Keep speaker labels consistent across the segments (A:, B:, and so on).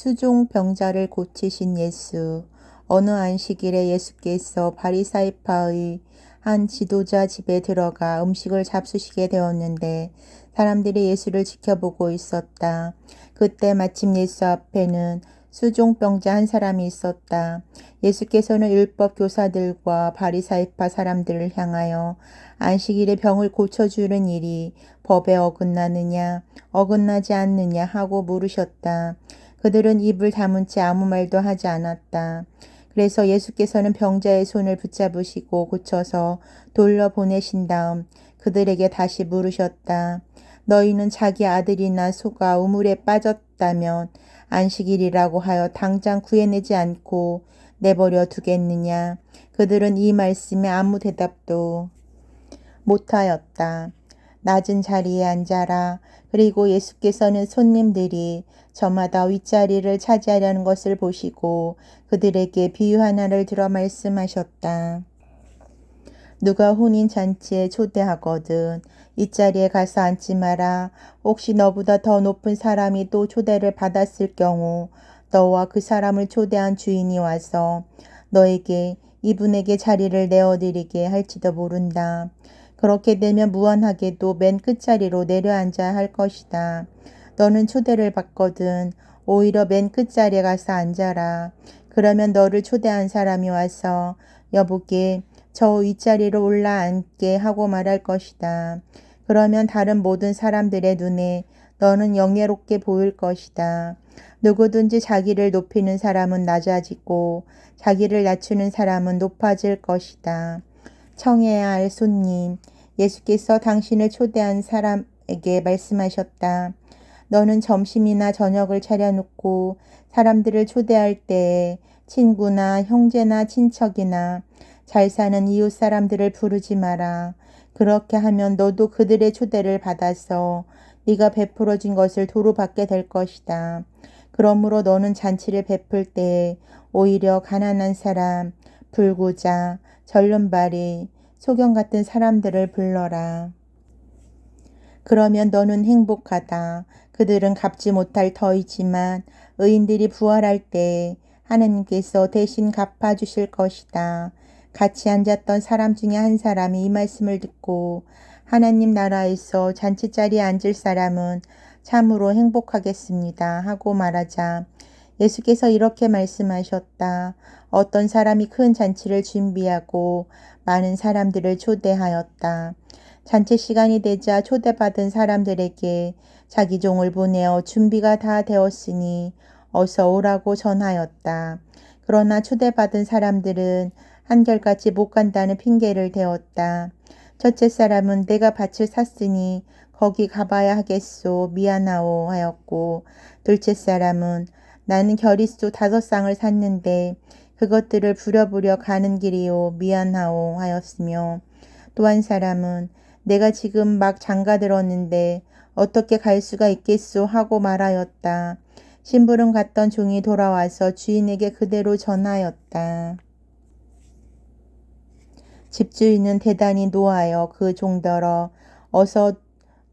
A: 수종 병자를 고치신 예수. 어느 안식일에 예수께서 바리사이파의 한 지도자 집에 들어가 음식을 잡수시게 되었는데 사람들이 예수를 지켜보고 있었다. 그때 마침 예수 앞에는 수종병자 한 사람이 있었다. 예수께서는 율법 교사들과 바리사이파 사람들을 향하여 안식일에 병을 고쳐주는 일이 법에 어긋나느냐 어긋나지 않느냐 하고 물으셨다. 그들은 입을 다문 채 아무 말도 하지 않았다. 그래서 예수께서는 병자의 손을 붙잡으시고 고쳐서 돌려보내신 다음 그들에게 다시 물으셨다. 너희는 자기 아들이나 소가 우물에 빠졌다면 안식일이라고 하여 당장 구해내지 않고 내버려 두겠느냐. 그들은 이 말씀에 아무 대답도 못하였다. 낮은 자리에 앉아라. 그리고 예수께서는 손님들이 저마다 윗자리를 차지하려는 것을 보시고 그들에게 비유 하나를 들어 말씀하셨다. 누가 혼인 잔치에 초대하거든 이 자리에 가서 앉지 마라. 혹시 너보다 더 높은 사람이 또 초대를 받았을 경우 너와 그 사람을 초대한 주인이 와서 너에게 이분에게 자리를 내어드리게 할지도 모른다. 그렇게 되면 무한하게도 맨 끝자리로 내려앉아야 할 것이다. 너는 초대를 받거든 오히려 맨 끝자리에 가서 앉아라. 그러면 너를 초대한 사람이 와서 여보게 저 윗자리로 올라앉게 하고 말할 것이다. 그러면 다른 모든 사람들의 눈에 너는 영예롭게 보일 것이다. 누구든지 자기를 높이는 사람은 낮아지고 자기를 낮추는 사람은 높아질 것이다. 청해야 할 손님, 예수께서 당신을 초대한 사람에게 말씀하셨다. 너는 점심이나 저녁을 차려놓고 사람들을 초대할 때 친구나 형제나 친척이나 잘 사는 이웃 사람들을 부르지 마라. 그렇게 하면 너도 그들의 초대를 받아서 네가 베풀어진 것을 도로 받게 될 것이다. 그러므로 너는 잔치를 베풀 때 오히려 가난한 사람, 불구자, 절름발이, 소경 같은 사람들을 불러라. 그러면 너는 행복하다. 그들은 갚지 못할 터이지만 의인들이 부활할 때 하나님께서 대신 갚아주실 것이다. 같이 앉았던 사람 중에 한 사람이 이 말씀을 듣고 하나님 나라에서 잔치 자리에 앉을 사람은 참으로 행복하겠습니다. 하고 말하자 예수께서 이렇게 말씀하셨다. 어떤 사람이 큰 잔치를 준비하고 많은 사람들을 초대하였다. 잔치 시간이 되자 초대받은 사람들에게 자기 종을 보내어 준비가 다 되었으니 어서 오라고 전하였다. 그러나 초대받은 사람들은 한결같이 못 간다는 핑계를 대었다. 첫째 사람은 내가 밭을 샀으니 거기 가봐야 하겠소 미안하오 하였고 둘째 사람은 나는 결의소 다섯 쌍을 샀는데 그것들을 부려부려 가는 길이요 미안하오 하였으며 또 한 사람은 내가 지금 막 장가 들었는데 어떻게 갈 수가 있겠소 하고 말하였다. 심부름 갔던 종이 돌아와서 주인에게 그대로 전하였다. 집주인은 대단히 노하여 그 종더러 어서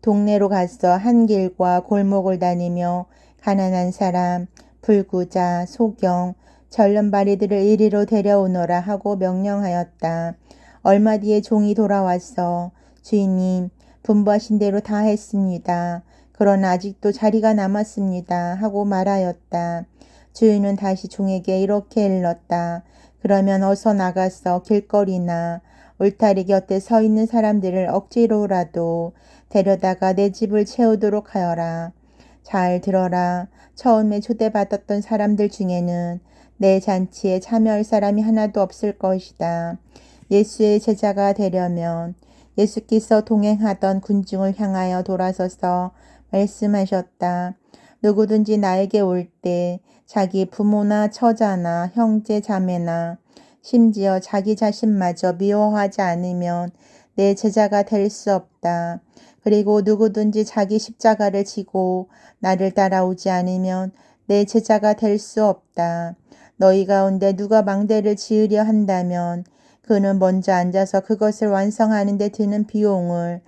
A: 동네로 가서 한 길과 골목을 다니며 가난한 사람, 불구자, 소경, 절름발이들을 이리로 데려오너라 하고 명령하였다. 얼마 뒤에 종이 돌아와서 주인님 분부하신 대로 다 했습니다. 그러나 아직도 자리가 남았습니다. 하고 말하였다. 주인은 다시 종에게 이렇게 일렀다. 그러면 어서 나가서 길거리나 울타리 곁에 서 있는 사람들을 억지로라도 데려다가 내 집을 채우도록 하여라. 잘 들어라. 처음에 초대받았던 사람들 중에는 내 잔치에 참여할 사람이 하나도 없을 것이다. 예수의 제자가 되려면 예수께서 동행하던 군중을 향하여 돌아서서 말씀하셨다. 누구든지 나에게 올 때 자기 부모나 처자나 형제 자매나 심지어 자기 자신마저 미워하지 않으면 내 제자가 될 수 없다. 그리고 누구든지 자기 십자가를 지고 나를 따라오지 않으면 내 제자가 될 수 없다. 너희 가운데 누가 망대를 지으려 한다면 그는 먼저 앉아서 그것을 완성하는 데 드는 비용을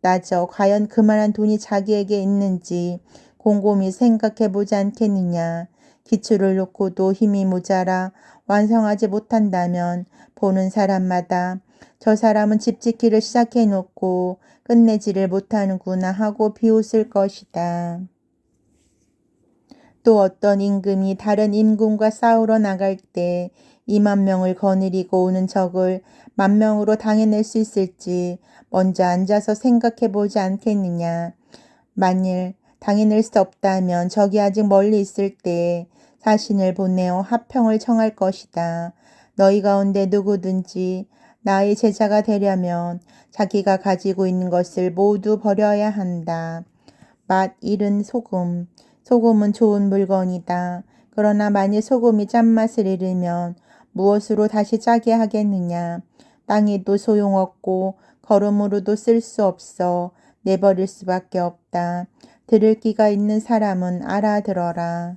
A: 따져 과연 그만한 돈이 자기에게 있는지 곰곰이 생각해 보지 않겠느냐. 기초를 놓고도 힘이 모자라 완성하지 못한다면 보는 사람마다 저 사람은 집 짓기를 시작해 놓고 끝내지를 못하는구나 하고 비웃을 것이다. 또 어떤 임금이 다른 임금과 싸우러 나갈 때 2만 명을 거느리고 오는 적을 만 명으로 당해낼 수 있을지 먼저 앉아서 생각해 보지 않겠느냐. 만일 당해낼 수 없다면 적이 아직 멀리 있을 때 자신을 보내어 합평을 청할 것이다. 너희 가운데 누구든지 나의 제자가 되려면 자기가 가지고 있는 것을 모두 버려야 한다. 맛 잃은 소금. 소금은 좋은 물건이다. 그러나 만일 소금이 짠맛을 잃으면 무엇으로 다시 짜게 하겠느냐. 땅에도 소용없고 걸음으로도 쓸 수 없어 내버릴 수밖에 없다. 들을 끼가 있는 사람은 알아들어라.